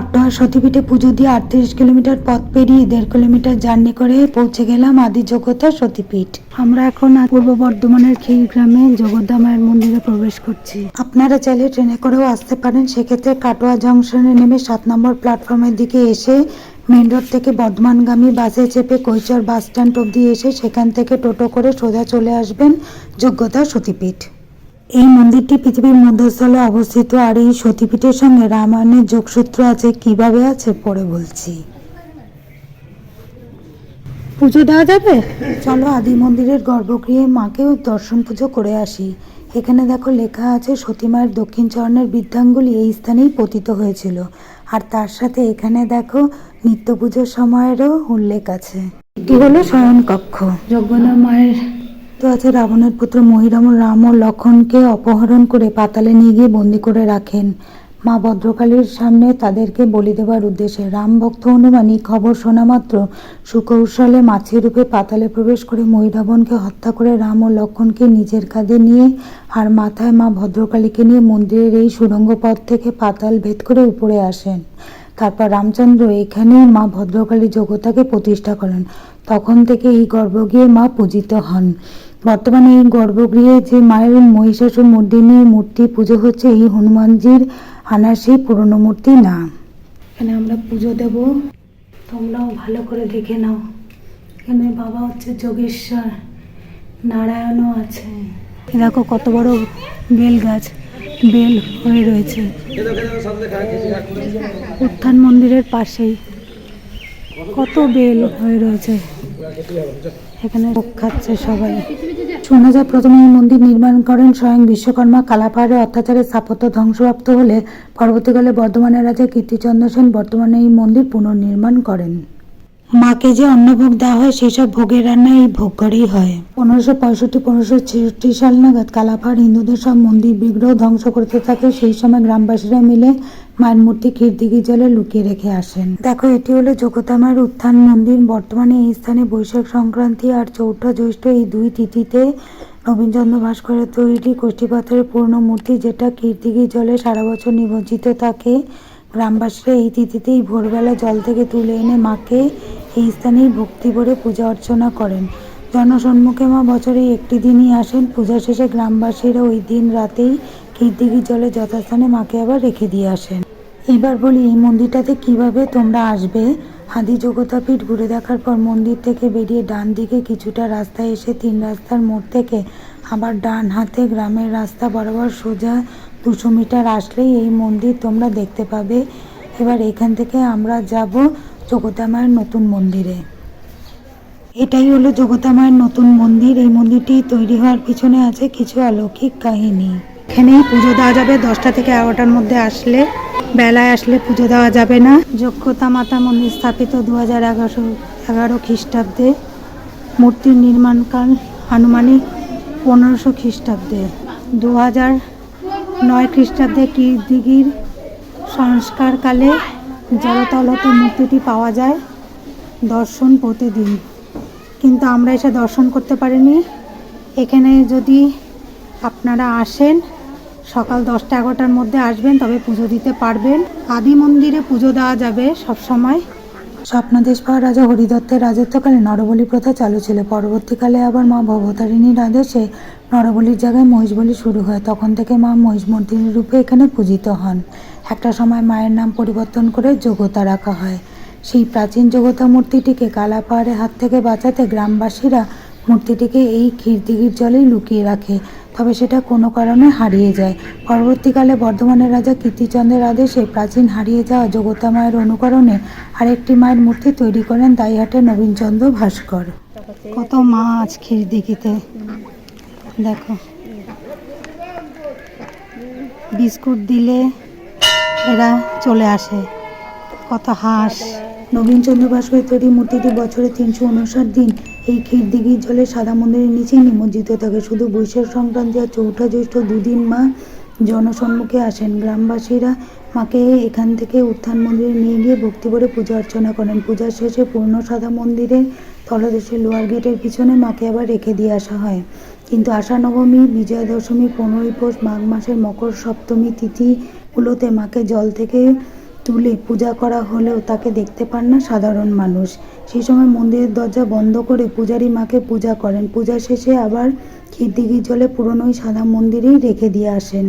অট্টহা সতীপীঠে পুজো দিয়ে আটত্রিশ কিলোমিটার পথ পেরিয়ে দেড় কিলোমিটার জার্নি করে পৌঁছে গেলাম আদি জগতা সতীপীঠ। আমরা এখন পূর্ব বর্ধমানের ক্ষীরগ্রামে জগদ্দা মায়ের মন্দিরে প্রবেশ করছি। আপনারা চাইলে ট্রেনে করেও আসতে পারেন, সেক্ষেত্রে কাটোয়া জংশনে নেমে সাত নম্বর প্ল্যাটফর্মের দিকে এসে মেন রোড থেকে বর্ধমানগামী বাসে চেপে কৈচর বাস স্ট্যান্ড অব্দি এসে সেখান থেকে টোটো করে সোজা চলে আসবেন যোগ্যতা সতীপীঠ। এই মন্দিরটি পৃথিবীর মধ্যস্থলে অবস্থিত আর এই সতীপীঠের সঙ্গে রামায়ণের যোগসূত্র আছে কীভাবে আছে পরে বলছি। পুজো দেওয়া যাবে? চলো আদি মন্দিরের গর্ভগৃহে মাকেও দর্শন পুজো করে আসি। এখানে দেখো লেখা আছে সতীমায়ের দক্ষিণ চরণের বৃদ্ধাঙ্গুলি এই স্থানেই পতিত হয়েছিল। আর তার সাথে এখানে দেখো নিত্য পুজোর সময়েরও উল্লেখ আছে। এটি হলো শয়ন কক্ষ যজ্ঞনা মায়ের তো আছে রাবণের পুত্র মহিরাম রাম ও লক্ষণকে অপহরণ করে পাতালে নিয়ে গিয়ে বন্দি করে রাখেন। মা ভদ্রকালীর সামনে তাদেরকে বলি দেওয়ার উদ্দেশ্যে রাম ভক্ত হনুমান এই খবর শোনা মাত্র সুকৌশলে মাছের রূপে পাতালে প্রবেশ করে মহিরাবণকে হত্যা করে রাম ও লক্ষণকে নিজের কাঁধে নিয়ে আর মাথায় মা ভদ্রকালীকে নিয়ে মন্দিরের এই সুড়ঙ্গ পথ থেকে পাতাল ভেদ করে উপরে আসেন। তারপর রামচন্দ্র এখানেই মা ভদ্রকালী যোগ্যতাকে প্রতিষ্ঠা করেন। তখন থেকে এই গর্ব গিয়ে মা পূজিত হন। বর্তমানে এই গর্ভগৃহে যে মায়ের মহিষাসুর মর্দিনী মূর্তি পুজো হচ্ছে, এই হনুমানজির আনার সেই পুরনো মূর্তি না এখানে আমরা পুজো দেব। তোমরাও ভালো করে দেখে নাও। এখানে বাবা হচ্ছে যোগেশ্বর, নারায়ণও আছে। দেখো কত বড় বেল গাছ, বেল হয়ে রয়েছে। উত্থান মন্দিরের পাশেই কত বেল হয়ে রয়েছে। এখানে ভোগ খাচ্ছে সবাই। শোনা যায় প্রথমে এই মন্দির নির্মাণ করেন স্বয়ং বিশ্বকর্মা কালাপাহাড়ে। অত্যাচারে স্থাপত্য ধ্বংসপ্রাপ্ত হলে পরবর্তীকালে বর্ধমানের রাজা কীর্তিচন্দ্র সেন বর্তমানে এই মন্দির পুনর্নির্মাণ করেন। মাকে যে অন্নভোগ দেওয়া হয় সেই সব ভোগের রান্না এই ভোগ ঘরেই হয়। পনেরোশো পঁয়ষট্টি পনেরোশো ছেষট্টি সাল নাগাদ কালাপাহাড় হিন্দুদের সব মন্দির বিগ্রহ ধ্বংস করতে থাকে। সেই সময় গ্রামবাসীরা মিলে মায়ের মূর্তি ক্ষীরদিঘি জলে লুকিয়ে রেখে আসেন। দেখো এটি হলো যোগতামার উত্থান মন্দির। বর্তমানে এই স্থানে বৈশাখ সংক্রান্তি আর চৌঠা জ্যৈষ্ঠ এই দুই তিথিতে নবীনচন্দ্র ভাস্করের তৈরি কোষ্ঠীপাথরের পূর্ণ মূর্তি যেটা কীর্তিগি জলে সারা বছর নিমজ্জিত থাকে। গ্রামবাসীরা এই তিথিতেই ভোরবেলা জল থেকে তুলে এনে মাকে এই স্থানেই ভক্তি ভরে পূজা অর্চনা করেন। জনসম্মুখে মা বছরে একটি দিনই আসেন। পূজা শেষে গ্রামবাসীরা ওই দিন রাতেই কীর্তিগির জলে যথাস্থানে মাকে আবার রেখে দিয়ে আসেন। এবার বলি, এই মন্দিরটাতে কীভাবে তোমরা আসবে? আদি জগতাপীঠ ঘুরে দেখার পর মন্দির থেকে বেরিয়ে ডান দিকে কিছুটা রাস্তায় এসে তিন রাস্তার মোড় থেকে আবার ডান হাতে গ্রামের রাস্তা বরাবর সোজা দুশো মিটার আসলেই এই মন্দির তোমরা দেখতে পাবে। এবার এখান থেকে আমরা যাব জগতামায়ের নতুন মন্দিরে। এটাই হলো জগতামায়ের নতুন মন্দির। এই মন্দিরটি তৈরি হওয়ার পিছনে আছে কিছু অলৌকিক কাহিনী। এখানেই পুজো দেওয়া যাবে দশটা থেকে এগারোটার মধ্যে আসলে। বেলায় আসলে পুজো দেওয়া যাবে না। যোগ্যতা মাতা মন্দির স্থাপিত দু হাজার এগারোশো এগারো খ্রিস্টাব্দে। মূর্তির নির্মাণকাল আনুমানিক পনেরোশো খ্রিস্টাব্দে। দু হাজার নয় খ্রিস্টাব্দে কীর্তিগির সংস্কারকালে জলতলত মূর্তিটি পাওয়া যায়, দর্শন প্রতিদিন। কিন্তু আমরা এসে দর্শন করতে পারিনি। এখানে যদি আপনারা আসেন, সকাল দশটা এগারোটার মধ্যে আসবেন, তবে পুজো দিতে পারবেন। আদি মন্দিরে পুজো দেওয়া যাবে সব সময় স্বপ্নাদেশ রাজা হরিদত্তের রাজত্বকালে নরবলি প্রথা চালু ছিল। পরবর্তীকালে আবার মা ভবতারিণীর আদেশে নরবলির জায়গায় মহিষ বলি শুরু হয়। তখন থেকে মা মহিষ মূর্তির রূপে এখানে পূজিত হন। একটা সময় মায়ের নাম পরিবর্তন করে যোগতা রাখা হয়। সেই প্রাচীন যোগতা মূর্তিটিকে কালাপাহাড়ের হাত থেকে বাঁচাতে গ্রামবাসীরা মূর্তিটিকে এই ক্ষীরদিঘির জলেই লুকিয়ে রাখে, তবে সেটা কোনো কারণে হারিয়ে যায়। পরবর্তীকালে বর্ধমানের রাজা কীর্তিচন্দ্রের আদেশে প্রাচীন হারিয়ে যাওয়া যোগতা মায়ের অনুকরণে আরেকটি মায়ের মূর্তি তৈরি করেন দাইহাটের নবীনচন্দ্র ভাস্কর। কত মাছ ক্ষীরদিঘিতে? দেখো। বিস্কুট দিলে এরা চলে আসে। কত হাঁস। নবীনচন্দ্র ভাস্করের তৈরি মূর্তিটি বছরে তিনশো উনষাট দিন এই ক্ষীরদিঘির জলে সাদা মন্দিরের নিচেই নিমজ্জিত থাকে। শুধু বৈশাখ সংক্রান্তি আর চৌঠা জ্যৈষ্ঠ দুদিন মা জনসম্মুখে আসেন। গ্রামবাসীরা মাকে এখান থেকে উত্থান মন্দিরে নিয়ে গিয়ে ভক্তি ভরে পূজা অর্চনা করেন। পূজার শেষে পূর্ণ সাদা মন্দিরের তলদেশে লোয়ার গেটের পিছনে মাকে আবার রেখে দিয়ে আসা হয়। কিন্তু আষাঢ় নবমী, বিজয়া দশমী, পনেরোই পৌষ, মাঘ মাসের মকর সপ্তমী তিথিগুলোতে মাকে জল থেকে তুলে পূজা করা হলেও তাকে দেখতে পান না সাধারণ মানুষ। সেই সময় মন্দিরের দরজা বন্ধ করে পূজারী মাকে পূজা করেন। পূজা শেষে আবার ক্ষীরদিঘির জলে পুরনো ওই সাদা মন্দিরেই রেখে দিয়ে আসেন।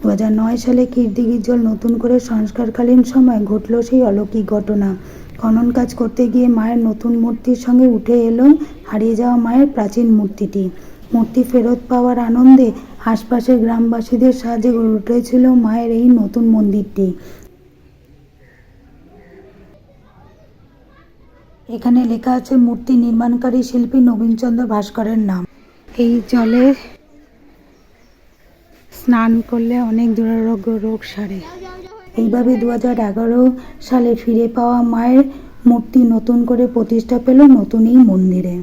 দু হাজার নয় সালে ক্ষীরদিঘির জল নতুন করে সংস্কারকালীন সময় ঘটল সেই অলৌকিক ঘটনা। খনন কাজ করতে গিয়ে মায়ের নতুন মূর্তির সঙ্গে উঠে এলো হারিয়ে যাওয়া মায়ের প্রাচীন মূর্তিটি। মূর্তি ফেরত পাওয়ার আনন্দে আশপাশের গ্রামবাসীদের সাহায্যে গড়ে উঠেছিল মায়ের এই নতুন মন্দিরটি। এখানে লেখা আছে, মূর্তি নির্মাণকারী শিল্পী নবীনচন্দ্র ভাস্করের নাম। এই জলে স্নান করলে অনেক দুরারোগ্য রোগ সারে। এইভাবে দু সালে ফিরে পাওয়া মায়ের মূর্তি নতুন করে প্রতিষ্ঠা পেল নতুন এই মন্দিরে।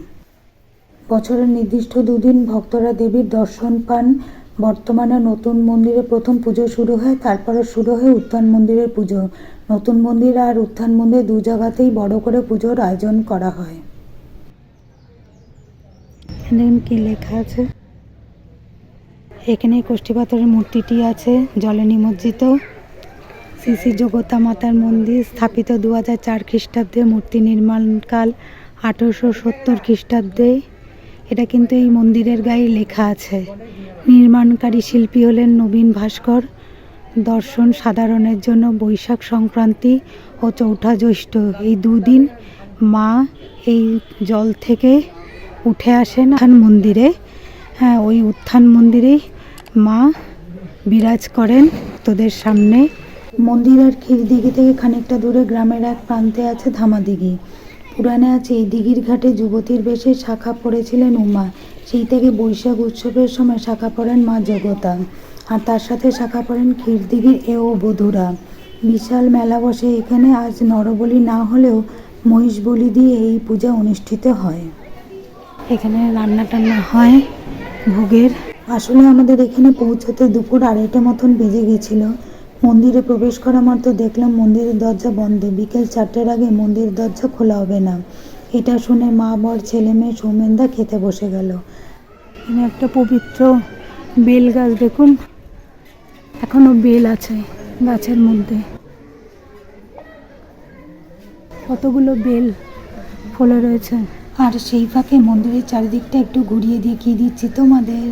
বছরের নির্দিষ্ট দুদিন ভক্তরা দেবীর দর্শন পান। বর্তমানে নতুন মন্দিরে প্রথম পুজো শুরু হয়, তারপরে শুরু হয় উত্থান মন্দিরের পুজো। নতুন মন্দির আর উত্থান মন্দির দু জায়গাতেই বড় করে পুজোর আয়োজন করা হয়। কি লেখা আছে? এখানে পাথরের মূর্তিটি আছে, জলে নিমজ্জিত। শ্রী শ্রী যোগতা মাতার মন্দির স্থাপিত দু হাজার চার খ্রিস্টাব্দে, মূর্তি নির্মাণকাল আঠেরোশো সত্তর খ্রিস্টাব্দে। এটা কিন্তু এই মন্দিরের গায়ে লেখা আছে। নির্মাণকারী শিল্পী হলেন নবীন ভাস্কর। দর্শন সাধারণের জন্য বৈশাখ সংক্রান্তি ও চৌঠা জ্যৈষ্ঠ। এই দুদিন মা এই জল থেকে উঠে আসেন উত্থান মন্দিরে। হ্যাঁ ওই উত্থান মন্দিরেই মা বিরাজ করেন তোদের সামনে। মন্দির আর থেকে খানিকটা দূরে গ্রামের এক প্রান্তে আছে ধামাদিঘি। পুরাণে আছে, এই দিঘির ঘাটে যুবতীর বেশে শাখা পড়েছিলেন উমা। সেই থেকে বৈশাখ উৎসবের সময় শাখা পড়েন মা জগতা। আর তার সাথে শাখা পড়েন ক্ষীরদিঘির এও বধুরা। বিশাল মেলা বসে এখানে আজ নরবলি না হলেও মহিষ বলি দিয়ে এই পূজা অনুষ্ঠিত হয়। এখানে রান্না টান্না হয় ভোগের। আসলে আমাদের এখানে পৌঁছতে দুপুর আড়াইটে মতন বেজে গেছিল। মন্দিরে প্রবেশ করা মাত্র দেখলাম মন্দিরের দরজা বন্ধ। বিকেল চারটের আগে মন্দিরের দরজা খোলা হবে না। এটা শুনে মা, বর, ছেলে মেয়ে সৌমেনদা খেতে বসে গেল। এখানে একটা পবিত্র বেল গাছ দেখুন। এখনও বেল আছে গাছের মধ্যে। কতগুলো বেল ফলে রয়েছে। আর সেই ফাঁকে মন্দিরের চারিদিকটা একটু ঘুরিয়ে দেখিয়ে দিচ্ছি তোমাদের।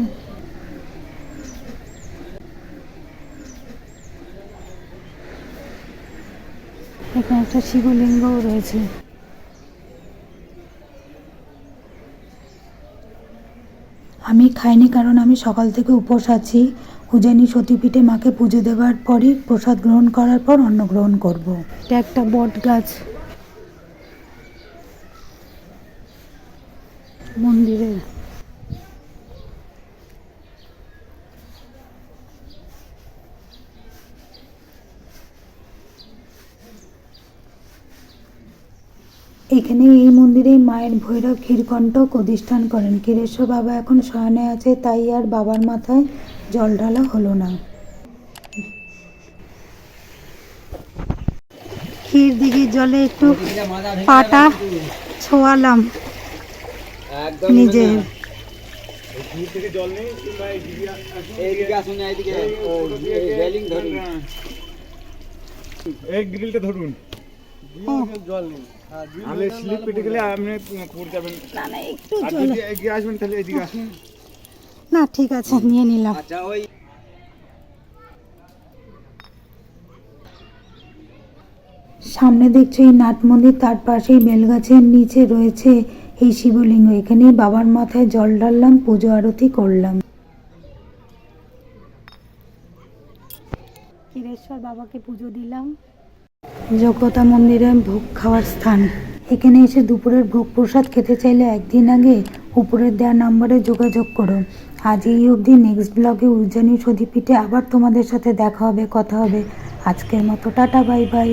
এখানে একটা শিবলিঙ্গও রয়েছে। আমি খাইনি কারণ আমি সকাল থেকে উপোস আছি। উজানি সতীপীঠে মাকে পুজো দেওয়ার পরই প্রসাদ গ্রহণ করার পর অন্ন গ্রহণ করব। এটা একটা বট গাছ। মন্দিরের এখানে এই মন্দিরে মায়ের ভৈরব ক্ষীরকণ্ঠক অধিষ্ঠান করেন। ক্ষীরেশ্বর বাবা এখন শয়নে আছে তাই আর বাবার মাথায় জল ঢালা হলো না। ক্ষীর দিঘির জলে একটু পাটা ছোয়ালাম একদম নিজের এই গ্রিলটা ধরুন। জল নেই নাহলে স্লিপ পেটে গেলে আপনি পড়ে যাবেন। না না একটু আর জল। এগিয়ে আসবেন তাহলে এদিকে আসুন। না ঠিক আছে নিয়ে নিলাম। আচ্ছা ওই সামনে দেখছ এই নাট মন্দির তার পাশেই বেলগাছের নিচে রয়েছে এই শিবলিঙ্গ। এখানেই বাবার মাথায় জল ঢাললাম পুজো আরতি করলাম। ক্ষীরেশ্বর বাবাকে পুজো দিলাম। যোগ্যতা মন্দিরে ভোগ খাওয়ার স্থান। এখানে এসে দুপুরের ভোগ প্রসাদ খেতে চাইলে একদিন আগে উপরের দেওয়া নাম্বারে যোগাযোগ করো। আজ এই অবধি নেক্সট ব্লগে উজ্জানী সদীপীঠে আবার তোমাদের সাথে দেখা হবে, কথা হবে। আজকের মতো টাটা বাই বাই